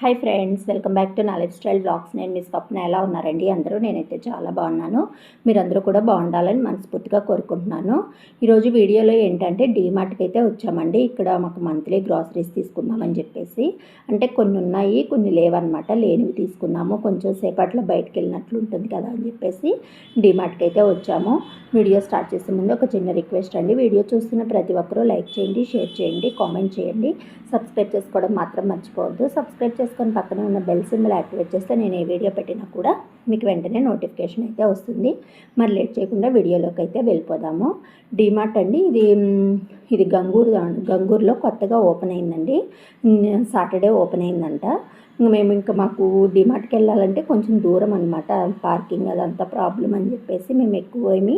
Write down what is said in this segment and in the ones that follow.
Hi friends welcome back to నా life style blogs నేను మీ స్వప్న ఎలా ఉన్నారండి? అందరూ నేనైతే చాలా బాగున్నాను. మీరందరూ కూడా బాగుండాలని మనస్ఫూర్తిగా కోరుకుంటున్నాను. ఈరోజు వీడియోలో ఏంటంటే డీమార్ట్కి అయితే వచ్చామండి. ఇక్కడ మాకు మంత్లీ గ్రాసరీస్ తీసుకుందామని చెప్పేసి. అంటే కొన్ని ఉన్నాయి కొన్ని లేవన్నమాట. లేనివి తీసుకుందాము కొంచెం సేపట్లో బయటకు వెళ్ళినట్లు ఉంటుంది కదా అని చెప్పేసి డీమార్ట్కి అయితే వచ్చాము. వీడియో స్టార్ట్ చేసే ముందు ఒక చిన్న రిక్వెస్ట్ అండి. వీడియో చూస్తున్న ప్రతి ఒక్కరూ లైక్ చేయండి షేర్ చేయండి కామెంట్ చేయండి. సబ్స్క్రైబ్ చేసుకోవడం మాత్రం మర్చిపోవద్దు. సబ్స్క్రైబ్ చేసుకొని పక్కనే ఉన్న బెల్ సింబల్ యాక్టివేట్ చేస్తే నేను ఏ వీడియో పెట్టినా కూడా మీకు వెంటనే నోటిఫికేషన్ అయితే వస్తుంది. మరి లేట్ చేయకుండా వీడియోలోకి అయితే వెళ్ళిపోదాము. డిమార్ట్ అండి. ఇది ఇది గంగూరు గంగూరులో కొత్తగా ఓపెన్ అయిందండి. సాటర్డే ఓపెన్ అయిందంట. మేము ఇంకా మాకు డిమార్ట్కి వెళ్ళాలంటే కొంచెం దూరం అనమాట పార్కింగ్ అదంతా ప్రాబ్లం అని చెప్పేసి మేము ఎక్కువ ఏమి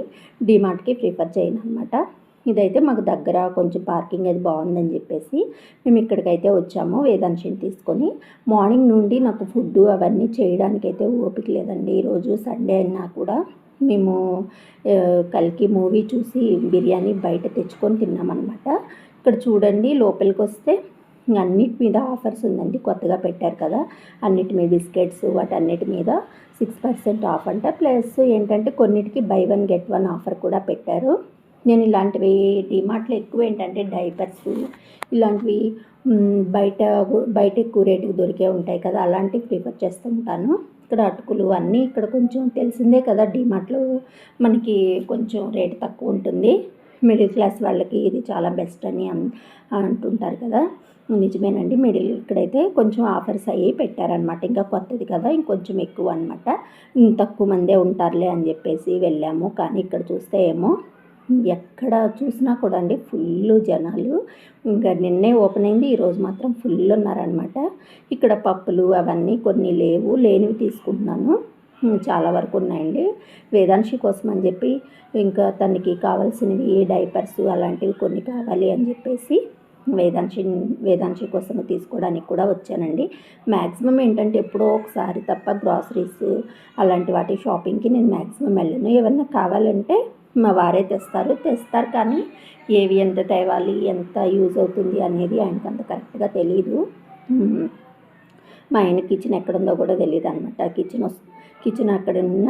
డిమార్ట్కి ప్రిఫర్ చేయను అనమాట ఇదైతే మాకు దగ్గర కొంచెం పార్కింగ్ అది బాగుందని చెప్పేసి మేము ఇక్కడికైతే వచ్చాము వేదాంశిని తీసుకొని. మార్నింగ్ నుండి నాకు ఫుడ్ అవన్నీ చేయడానికైతే ఓపిక లేదండి. ఈరోజు సండే అయినా కూడా మేము కలికి మూవీ చూసి బిర్యానీ బయట తెచ్చుకొని తిన్నామన్నమాట. ఇక్కడ చూడండి లోపలికి వస్తే అన్నిటి మీద ఆఫర్స్ ఉందండి. కొత్తగా పెట్టారు కదా అన్నిటి మీద బిస్కెట్స్ వాటన్నిటి మీద సిక్స్ పర్సెంట్ ఆఫ్ అంట. ప్లస్ ఏంటంటే కొన్నిటికి buy one get one offer కూడా పెట్టారు. నేను ఇలాంటివి డిమార్ట్లో ఎక్కువ ఏంటంటే డైపర్స్ ఇలాంటివి బయట బయట ఎక్కువ రేటుకి దొరికే ఉంటాయి కదా అలాంటివి ప్రిఫర్ చేస్తూ ఉంటాను. ఇక్కడ అటుకులు అన్నీ ఇక్కడ కొంచెం తెలిసిందే కదా డిమార్ట్లో మనకి కొంచెం రేటు తక్కువ ఉంటుంది. మిడిల్ క్లాస్ వాళ్ళకి ఇది చాలా బెస్ట్ అని అంటుంటారు కదా. నిజమేనండి మిడిల్ ఇక్కడైతే కొంచెం ఆఫర్స్ అయ్యి పెట్టారనమాట ఇంకా కొత్తది కదా ఇంకొంచెం ఎక్కువ అనమాట తక్కువ మందే ఉంటారులే అని చెప్పేసి వెళ్ళాము. కానీ ఇక్కడ చూస్తే ఏమో ఎక్కడ చూసినా కూడా అండి ఫుల్ జనాలు. ఇంకా నిన్నే ఓపెన్ అయింది ఈరోజు మాత్రం ఫుల్ ఉన్నారనమాట ఇక్కడ పప్పులు అవన్నీ కొన్ని లేవు లేనివి తీసుకుంటున్నాను. చాలా వరకు ఉన్నాయండి. వేదాంశి కోసం అని చెప్పి ఇంకా తనకి కావాల్సినవి డైపర్స్ అలాంటివి కొన్ని కావాలి అని చెప్పేసి వేదాంశి వేదాంశి కోసం తీసుకోవడానికి కూడా వచ్చానండి. మ్యాక్సిమం ఏంటంటే ఎప్పుడో ఒకసారి తప్ప గ్రాసరీస్ అలాంటి వాటి షాపింగ్కి నేను మ్యాక్సిమం వెళ్ళను. ఏమన్నా కావాలంటే మా వారే తెస్తారు తెస్తారు కానీ ఏవి ఎంత తేవాలి ఎంత యూజ్ అవుతుంది అనేది ఆయనకు అంత కరెక్ట్గా తెలియదు మా ఆయన కిచెన్ ఎక్కడుందో కూడా తెలియదు అనమాట కిచెన్ కిచెన్ అక్కడ ఉన్న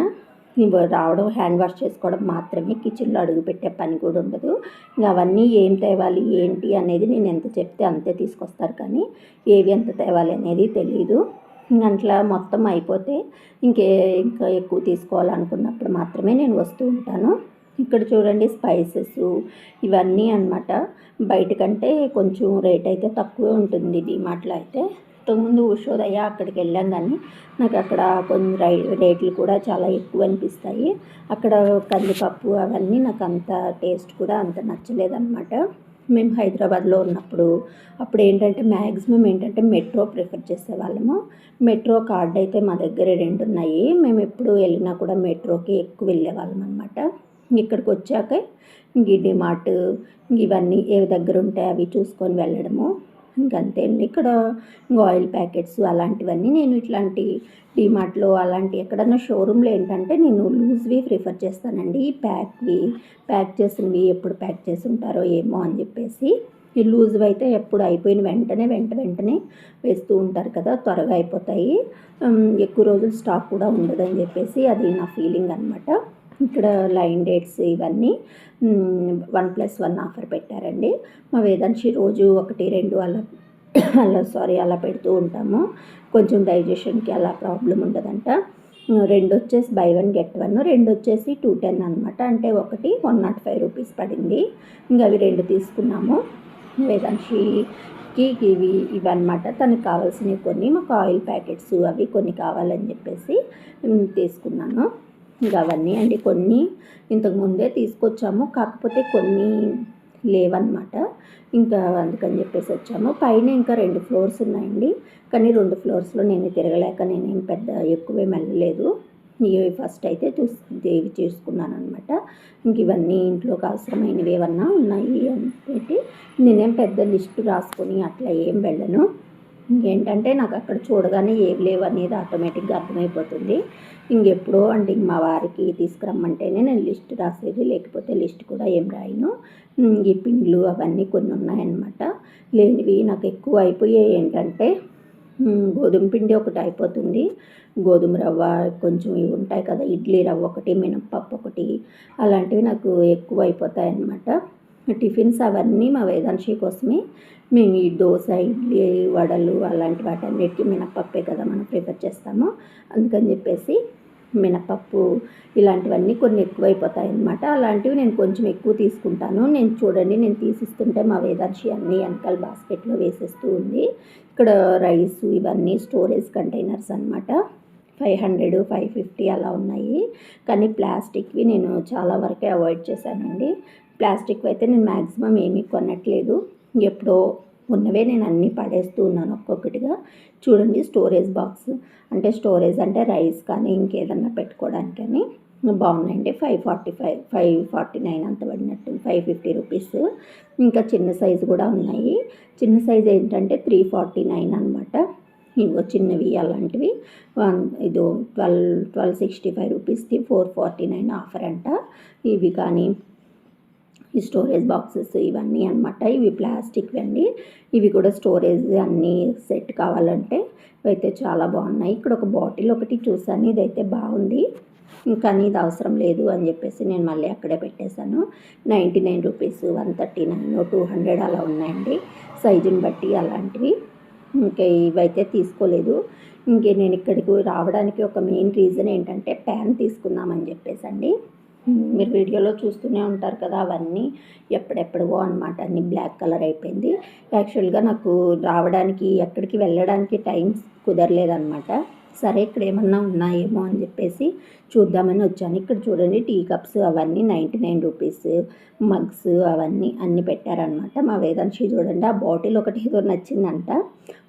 రావడం హ్యాండ్ వాష్ చేసుకోవడం మాత్రమే కిచెన్లో అడుగు పెట్టే పని కూడా ఉండదు. ఇంకా అవన్నీ ఏం తేవాలి ఏంటి అనేది నేను ఎంత చెప్తే అంతే తీసుకొస్తారు కానీ ఏవి ఎంత తేవాలి అనేది తెలియదు అట్లా మొత్తం అయిపోతే ఇంకే ఇంకా ఎక్కువ తీసుకోవాలనుకున్నప్పుడు మాత్రమే నేను వస్తూ ఉంటాను. ఇక్కడ చూడండి స్పైసెస్ ఇవన్నీ అన్నమాట. బయట కంటే కొంచెం రేట్ అయితే తక్కువే ఉంటుంది డిమార్ట్లో అయితే. ఇంతకుముందు ఉషోదయ అక్కడికి వెళ్ళాం కానీ నాకు అక్కడ కొన్ని రై రేట్లు కూడా చాలా ఎక్కువ అనిపిస్తాయి. అక్కడ కందిపప్పు అవన్నీ నాకు అంత టేస్ట్ కూడా అంత నచ్చలేదన్నమాట. మేము హైదరాబాద్లో ఉన్నప్పుడు అప్పుడు ఏంటంటే మ్యాక్సిమం ఏంటంటే మెట్రో ప్రిఫర్ చేసేవాళ్ళము. మెట్రో కార్డ్ అయితే మా దగ్గర రెండు ఉన్నాయి. మేము ఎప్పుడు వెళ్ళినా కూడా మెట్రోకి ఎక్కువ వెళ్ళేవాళ్ళం అనమాట ఇక్కడికి వచ్చాక ఇంక ఈ డిమార్ట్ ఇవన్నీ ఏ దగ్గర ఉంటాయి అవి చూసుకొని వెళ్ళడము. ఇంకంతే అండి. ఇక్కడ ఆయిల్ ప్యాకెట్స్ అలాంటివన్నీ నేను ఇట్లాంటి డిమార్ట్లో అలాంటి ఎక్కడన్నా షోరూంలో ఏంటంటే నేను లూజ్వి ప్రిఫర్ చేస్తానండి. ఈ ప్యాక్వి ప్యాక్ చేసినవి ఎప్పుడు ప్యాక్ చేసి ఉంటారో ఏమో అని చెప్పేసి. ఈ లూజ్వి అయితే ఎప్పుడు అయిపోయిన వెంటనే వెంట వెంటనే వేస్తూ ఉంటారు కదా త్వరగా అయిపోతాయి. ఎక్కువ రోజులు స్టాక్ కూడా ఉండదని చెప్పేసి అది నా ఫీలింగ్ అనమాట ఇక్కడ లైన్ డేట్స్ ఇవన్నీ వన్ ప్లస్ వన్ ఆఫర్ పెట్టారండి. మా వేదాంశి రోజు ఒకటి రెండు అలా అలా సారీ అలా పెడుతూ ఉంటాము. కొంచెం డైజెషన్కి అలా ప్రాబ్లం ఉండదంట. రెండు వచ్చేసి బై వన్ గెట్ వన్ రెండు వచ్చేసి టూ టెన్ అనమాట అంటే ఒకటి వన్ నాట్ ఫైవ్ రూపీస్ పడింది. ఇంకా అవి రెండు తీసుకున్నాము. వేదాంశికి ఇవి ఇవన్నమాట. తనకు కావాల్సినవి కొన్ని మాకు ఆయిల్ ప్యాకెట్స్ అవి కొన్ని కావాలని చెప్పేసి తీసుకున్నాను. ఇంకా అవన్నీ అండి. కొన్ని ఇంతకుముందే తీసుకొచ్చాము. కాకపోతే కొన్ని లేవన్నమాట. ఇంకా అందుకని చెప్పేసి వచ్చాము. పైన ఇంకా రెండు ఫ్లోర్స్ ఉన్నాయండి. కానీ రెండు ఫ్లోర్స్లో నేను తిరగలేక నేనేం పెద్ద ఎక్కువే వెళ్ళలేదు. ఇవి ఫస్ట్ అయితే చూసి ఇవి చూసుకున్నాను అనమాట ఇంక ఇవన్నీ ఇంట్లోకి అవసరమైనవి ఏమన్నా ఉన్నాయి అని పెట్టి నేనేం పెద్ద లిస్టు రాసుకొని అట్లా ఏం వెళ్ళను. ఇంకేంటంటే నాకు అక్కడ చూడగానే ఏవి లేవు అనేది ఆటోమేటిక్గా అర్థమైపోతుంది. ఇంకెప్పుడో అంటే ఇంక మా వారికి తీసుకురమ్మంటేనే నేను లిస్ట్ రాసేది లేకపోతే లిస్ట్ కూడా ఏం రాయను. ఈ పిండ్లు అవన్నీ కొన్ని ఉన్నాయన్నమాట లేనివి నాకు ఎక్కువ అయిపోయాయి ఏంటంటే గోధుమ పిండి ఒకటి అయిపోతుంది. గోధుమ రవ్వ కొంచెం ఇవి ఉంటాయి కదా ఇడ్లీ రవ్వ ఒకటి మినప్పప్పు ఒకటి అలాంటివి నాకు ఎక్కువ అయిపోతాయి అన్నమాట టిఫిన్స్ అవన్నీ మా వేదాంశి కోసమే. మేము ఈ దోశ ఇడ్లీ వడలు అలాంటి వాటన్నిటికీ మినప్పప్పే కదా మనం ప్రిఫర్ చేస్తాము. అందుకని చెప్పేసి మినపప్పు ఇలాంటివన్నీ కొన్ని ఎక్కువైపోతాయి అన్నమాట అలాంటివి నేను కొంచెం ఎక్కువ తీసుకుంటాను. నేను చూడండి నేను తీసిస్తుంటే మా వేదాంశి అన్నీ వెనకాల బాస్కెట్లో వేసేస్తూ ఉంది. ఇక్కడ రైస్ ఇవన్నీ స్టోరేజ్ కంటైనర్స్ అన్నమాట. ఫైవ్ హండ్రెడ్ ఫైవ్ ఫిఫ్టీ అలా ఉన్నాయి. కానీ ప్లాస్టిక్వి నేను చాలా వరకే అవాయిడ్ చేశానండి. ప్లాస్టిక్ అయితే నేను మ్యాక్సిమం ఏమీ కొనట్లేదు. ఎప్పుడో ఉన్నవే నేను అన్నీ పడేస్తూ ఉన్నాను ఒక్కొక్కటిగా. చూడండి స్టోరేజ్ బాక్స్. అంటే స్టోరేజ్ అంటే రైస్ కానీ ఇంకేదన్నా పెట్టుకోవడానికని. బాగున్నాయండి. Five forty five five forty nine అంత పడినట్టు. Five fifty rupees. ఇంకా చిన్న సైజు కూడా ఉన్నాయి. చిన్న సైజ్ ఏంటంటే త్రీ ఫార్టీ నైన్ అనమాట ఇంకో చిన్నవి అలాంటివి. వన్ ఇదో ట్వెల్వ్ ట్వెల్వ్ సిక్స్టీ ఫైవ్ రూపీస్ది ఫోర్ ఫార్టీ నైన్ ఆఫర్ అంట. ఇవి కానీ ఈ స్టోరేజ్ బాక్సెస్ ఇవన్నీ అనమాట ఇవి ప్లాస్టిక్ అండి. ఇవి కూడా స్టోరేజ్ అన్నీ సెట్ కావాలంటే ఇవైతే చాలా బాగున్నాయి. ఇక్కడ ఒక బాటిల్ ఒకటి చూసాను ఇదైతే బాగుంది. కానీ ఇది అవసరం లేదు అని చెప్పేసి నేను మళ్ళీ అక్కడే పెట్టేశాను. Ninety nine rupees one thirty nine two hundred అలా ఉన్నాయండి. సైజుని బట్టి అలాంటివి. ఇంకా ఇవైతే తీసుకోలేదు. ఇంకే నేను ఇక్కడికి రావడానికి ఒక మెయిన్ రీజన్ ఏంటంటే ప్యాన్ తీసుకుందామని చెప్పేసి అండి మీరు వీడియోలో చూస్తూనే ఉంటారు కదా అవన్నీ ఎప్పుడెప్పుడవో అనమాట అన్ని బ్లాక్ కలర్ అయిపోయింది. యాక్చువల్గా నాకు రావడానికి ఎక్కడికి వెళ్ళడానికి టైం కుదరలేదనమాట సరే ఇక్కడ ఏమన్నా ఉన్నాయేమో అని చెప్పేసి చూద్దామని వచ్చాను. ఇక్కడ చూడండి టీ కప్స్ అవన్నీ నైంటీ నైన్ రూపీస్ మగ్స్ అవన్నీ అన్నీ పెట్టారనమాట మా వేదాంశి చూడండి ఆ బాటిల్ ఒకటి ఏదో నచ్చిందంట.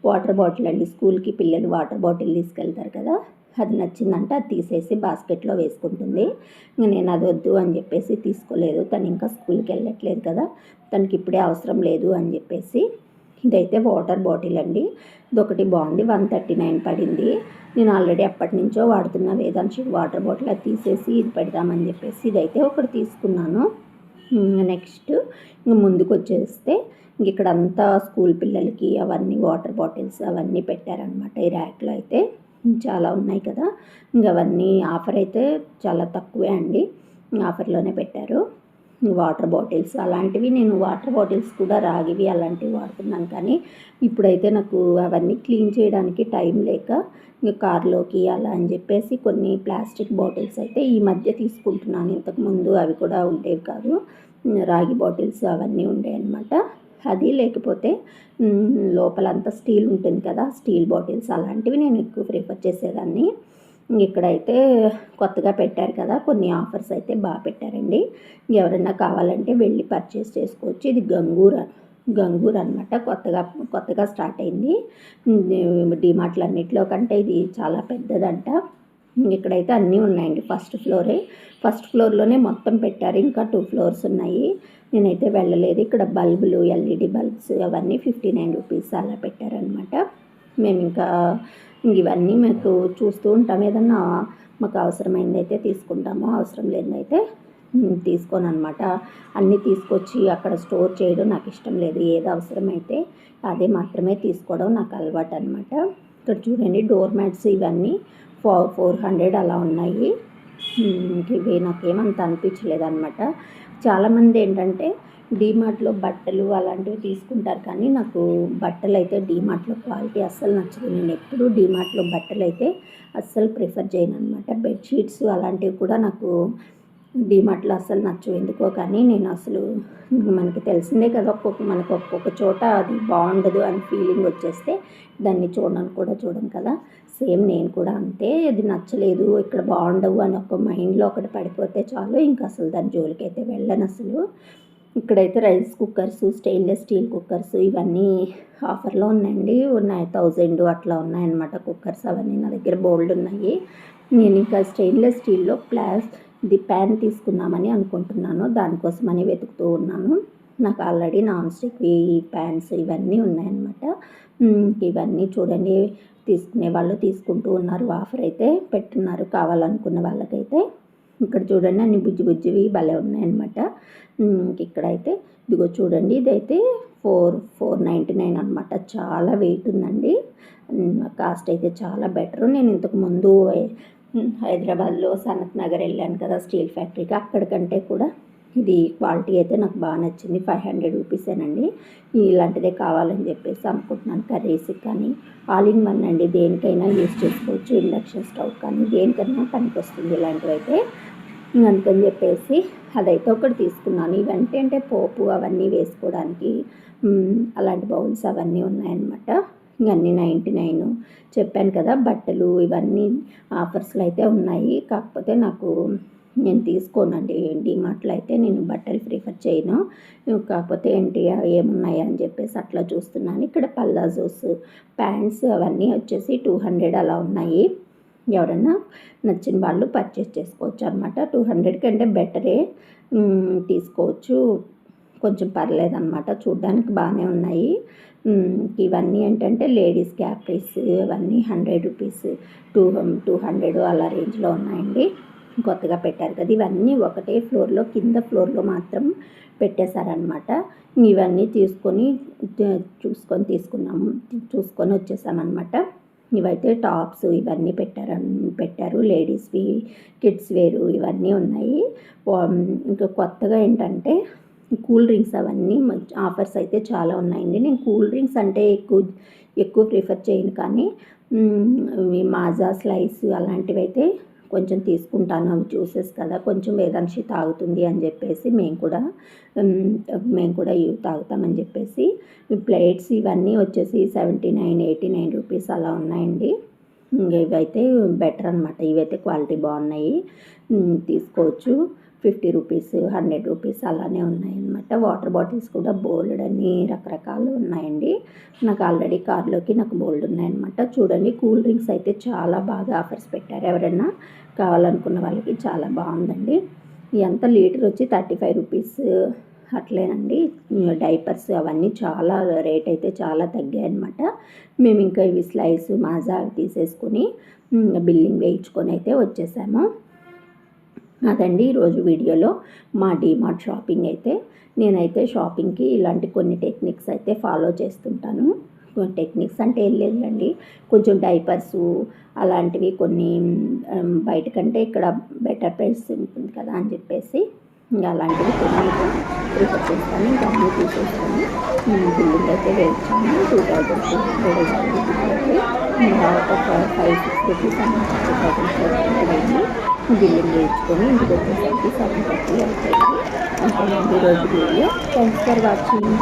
వాటర్ బాటిల్ అండి స్కూల్కి పిల్లలు వాటర్ బాటిల్ తీసుకెళ్తారు కదా. అది నచ్చిందంటే అది తీసేసి బాస్కెట్లో వేసుకుంటుంది. ఇంక నేను అది వద్దు అని చెప్పేసి తీసుకోలేదు. తను ఇంకా స్కూల్కి వెళ్ళట్లేదు కదా. తనకి ఇప్పుడే అవసరం లేదు అని చెప్పేసి. ఇదైతే వాటర్ బాటిల్ అండి. ఇదొకటి బాగుంది. వన్ థర్టీ నైన్ పడింది. నేను ఆల్రెడీ ఎప్పటి నుంచో వాడుతున్న వేదాంశి వాటర్ బాటిల్. అది తీసేసి ఇది పెడదామని చెప్పేసి ఇదైతే ఒకటి తీసుకున్నాను. నెక్స్ట్ ఇంక ముందుకు వచ్చేస్తే ఇంక ఇక్కడ అంతా స్కూల్ పిల్లలకి అవన్నీ వాటర్ బాటిల్స్ అవన్నీ పెట్టారనమాట ఈ ర్యాక్లో అయితే. చాలా ఉన్నాయి కదా. ఇంకా అవన్నీ ఆఫర్ అయితే చాలా తక్కువే అండి. ఆఫర్లోనే పెట్టారు. వాటర్ బాటిల్స్ అలాంటివి నేను వాటర్ బాటిల్స్ కూడా రాగివి అలాంటివి వాడుతున్నాను కానీ ఇప్పుడైతే నాకు అవన్నీ క్లీన్ చేయడానికి టైం లేక ఇంకా కార్లోకి అలా అని చెప్పేసి కొన్ని ప్లాస్టిక్ బాటిల్స్ అయితే ఈ మధ్య తీసుకుంటున్నాను. ఇంతకుముందు అవి కూడా ఉండేవి కాదు. రాగి బాటిల్స్ అవన్నీ ఉండేవి అనమాట అది లేకపోతే లోపలంతా స్టీల్ ఉంటుంది కదా స్టీల్ బాటిల్స్ అలాంటివి నేను ఎక్కువ ప్రిఫర్ చేసేదాన్ని. ఇక్కడైతే కొత్తగా పెట్టారు కదా కొన్ని ఆఫర్స్ అయితే బాగా పెట్టారండి. ఎవరైనా కావాలంటే వెళ్ళి పర్చేస్ చేసుకోవచ్చు. ఇది గంగూర గంగూర్ అనమాట కొత్తగా కొత్తగా స్టార్ట్ అయింది. డిమార్ట్లు కంటే ఇది చాలా పెద్దదంట. ఇక్కడైతే అన్నీ ఉన్నాయండి ఫస్ట్ ఫ్లోరే. ఫస్ట్ ఫ్లోర్లోనే మొత్తం పెట్టారు. ఇంకా టూ ఫ్లోర్స్ ఉన్నాయి. నేనైతే వెళ్ళలేదు. ఇక్కడ బల్బులు ఎల్ఈడి బల్బ్స్ అవన్నీ ఫిఫ్టీ నైన్ రూపీస్ అలా పెట్టారనమాట మేము ఇంకా ఇవన్నీ మీకు చూస్తూ ఉంటాం. ఏదన్నా మాకు అవసరమైంది అయితే తీసుకుంటాము. అవసరం లేదైతే తీసుకోను అనమాట అన్నీ తీసుకొచ్చి అక్కడ స్టోర్ చేయడం నాకు ఇష్టం లేదు. ఏది అవసరమైతే అదే మాత్రమే తీసుకోవడం నాకు అలవాటు అనమాట ఇక్కడ చూడండి డోర్ మ్యాట్స్ ఇవన్నీ ఫోర్ ఫోర్ హండ్రెడ్ అలా ఉన్నాయి. ఇవి నాకేమంత అనిపించలేదు అనమాట చాలామంది ఏంటంటే డీమార్ట్లో బట్టలు అలాంటివి తీసుకుంటారు కానీ నాకు బట్టలు అయితే డీమార్ట్లో క్వాలిటీ అస్సలు నచ్చదు. నేను ఎప్పుడూ డీమార్ట్లో బట్టలు అయితే అస్సలు ప్రిఫర్ చేయను అనమాట బెడ్షీట్స్ అలాంటివి కూడా నాకు డీమార్ట్లో అస్సలు నచ్చవు. ఎందుకో కానీ నేను అసలు మనకి తెలిసిందే కదా ఒక్కొక్క మనకు ఒక్కొక్క చోట అది బాగుండదు అని ఫీలింగ్ వచ్చేస్తే దాన్ని చూడడానికి కూడా చూడం కదా. సేమ్ నేను కూడా అంతే. అది నచ్చలేదు ఇక్కడ బాగుండవు అని ఒక మైండ్లో ఒకటి పడిపోతే చాలు. ఇంకా అసలు దాని జోలికి అయితే వెళ్ళను అసలు. ఇక్కడైతే rice cookers stainless steel cookers ఇవన్నీ ఆఫర్లో ఉన్నాయండి. ఉన్నాయి థౌజండ్ అట్లా ఉన్నాయన్నమాట కుక్కర్స్ అవన్నీ నా దగ్గర బోల్డ్ ఉన్నాయి. నేను ఇంకా స్టెయిన్లెస్ స్టీల్లో ప్లాస్ ది ప్యాన్ తీసుకుందామని అనుకుంటున్నాను. దానికోసమని వెతుకుతూ ఉన్నాను. నాకు ఆల్రెడీ నాన్ స్టిక్ ప్యాన్స్ ఇవన్నీ ఉన్నాయన్నమాట. ఇవన్నీ చూడండి తీసుకునే వాళ్ళు తీసుకుంటూ ఉన్నారు ఆఫర్ అయితే పెట్టున్నారు కావాలనుకున్న వాళ్ళకైతే. ఇక్కడ చూడండి అన్ని బుజ్జి బుజ్జివి భలే ఉన్నాయన్నమాట. ఇక్కడైతే ఇదిగో చూడండి ఇదైతే ఫోర్ ఫోర్ నైంటీ నైన్ అనమాట చాలా వెయిట్ ఉందండి. కాస్ట్ అయితే చాలా బెటర్. నేను ఇంతకు ముందు హైదరాబాద్లో సనత్ నగర్ వెళ్ళాను కదా స్టీల్ ఫ్యాక్టరీకి అక్కడికంటే కూడా. ఇది క్వాలిటీ అయితే నాకు బాగా నచ్చింది. ఫైవ్ హండ్రెడ్ రూపీసేనండి ఇలాంటిదే కావాలని చెప్పేసి అనుకుంటున్నాను. కర్రీస్కి కానీ ఆల్ ఇన్ వన్ అండి. దేనికైనా యూస్ చేసుకోవచ్చు. ఇండక్షన్ స్టవ్ కానీ దేనికైనా పనికొస్తుంది ఇలాంటివైతే. ఇలాంటివి అయితే అందుకని చెప్పేసి అదైతే ఒకటి తీసుకున్నాను. ఇవంటే అంటే పోపు అవన్నీ వేసుకోవడానికి అలాంటి బౌల్స్ అవన్నీ ఉన్నాయన్నమాట. ఇంక అన్నీ నైంటీ నైన్ చెప్పాను కదా బట్టలు ఇవన్నీ ఆఫర్స్లో అయితే ఉన్నాయి. కాకపోతే నాకు నేను తీసుకోనండి. డిమార్ట్లో అయితే నేను బట్టలు ప్రిఫర్ చేయను. కాకపోతే ఏంటి ఏమున్నాయా అని చెప్పేసి అట్లా చూస్తున్నాను. ఇక్కడ పల్లాజోస్ ప్యాంట్స్ అవన్నీ వచ్చేసి టూ హండ్రెడ్ అలా ఉన్నాయి. ఎవరైనా నచ్చిన వాళ్ళు పర్చేస్ చేసుకోవచ్చు అనమాట టూ హండ్రెడ్ కంటే బెటరే తీసుకోవచ్చు. కొంచెం పర్లేదు అనమాట చూడ్డానికి బాగానే ఉన్నాయి. ఇవన్నీ ఏంటంటే లేడీస్ క్యాప్రీస్ ఇవన్నీ hundred rupees two two hundred అలా రేంజ్లో ఉన్నాయండి. కొత్తగా పెట్టారు కదా ఇవన్నీ ఒకటే ఫ్లోర్లో కింద ఫ్లోర్లో మాత్రం పెట్టేశారనమాట ఇవన్నీ తీసుకొని చూసుకొని తీసుకున్నాము చూసుకొని వచ్చేసామన్నమాట. ఇవైతే టాప్స్ ఇవన్నీ పెట్టారు పెట్టారు. లేడీస్వి కిడ్స్ వేరు ఇవన్నీ ఉన్నాయి. ఇంకా కొత్తగా ఏంటంటే కూల్ డ్రింక్స్ అవన్నీ మంచి ఆఫర్స్ అయితే చాలా ఉన్నాయండి. నేను కూల్ డ్రింక్స్ అంటే ఎక్కువ ఎక్కువ ప్రిఫర్ చేయను కానీ మాజా స్లైస్ అలాంటివి అయితే కొంచెం తీసుకుంటాను అవి జ్యూసెస్ కదా కొంచెం వేదాంశి తాగుతుంది అని చెప్పేసి మేము కూడా మేము కూడా ఇవి తాగుతామని చెప్పేసి ప్లేట్స్ ఇవన్నీ వచ్చేసి seventy nine eighty nine rupees అలా ఉన్నాయండి. ఇవైతే బెటర్ అనమాట ఇవైతే క్వాలిటీ బాగున్నాయి. తీసుకోవచ్చు. ఫిఫ్టీ రూపీస్ హండ్రెడ్ రూపీస్ అలానే ఉన్నాయన్నమాట. వాటర్ బాటిల్స్ కూడా బోల్డ్ అని రకరకాలు ఉన్నాయండి. నాకు ఆల్రెడీ కార్లోకి నాకు బోల్డ్ ఉన్నాయన్నమాట. చూడండి కూల్ డ్రింక్స్ అయితే చాలా బాగా ఆఫర్స్ పెట్టారు. ఎవరైనా కావాలనుకున్న వాళ్ళకి చాలా బాగుందండి. ఎంత లీటర్ వచ్చి థర్టీ ఫైవ్ రూపీస్? అట్లేనండి. డైపర్స్ అవన్నీ చాలా రేట్ అయితే చాలా తగ్గాయి అనమాట మేము ఇంకా ఇవి స్లైస్ మాజా అవి తీసేసుకొని బిల్లింగ్ వేయించుకొని అయితే వచ్చేసాము. అదండి ఈరోజు వీడియోలో మా డీమార్ట్ షాపింగ్ అయితే. నేనైతే షాపింగ్కి ఇలాంటి కొన్ని టెక్నిక్స్ అయితే ఫాలో చేస్తుంటాను. కొన్ని టెక్నిక్స్ అంటే ఏం లేదండి. కొంచెం డైపర్సు అలాంటివి కొన్ని బయట బయటకంటే ఇక్కడ బెటర్ ప్రైస్ ఉంటుంది కదా అని చెప్పేసి ఇంకా అలాంటివి కొన్ని ప్రిఫర్ చేస్తాను ఇంకా అన్నీ తీసేసుకొని బిల్డింగ్ అయితే వేయించాను టూ థౌజండ్ టూ ఇంకా ఒక ఫైవ్ సిక్స్ రూపీస్ అన్నమాట టూ థౌజండ్ ఫోర్ హండ్రెడ్ అయింది వేయించుకొని ఇంటికి వచ్చేసరికి సెవెన్ థర్టీ అయిపోయింది అంతేనండి ఈరోజు వీడియో. Thanks for watching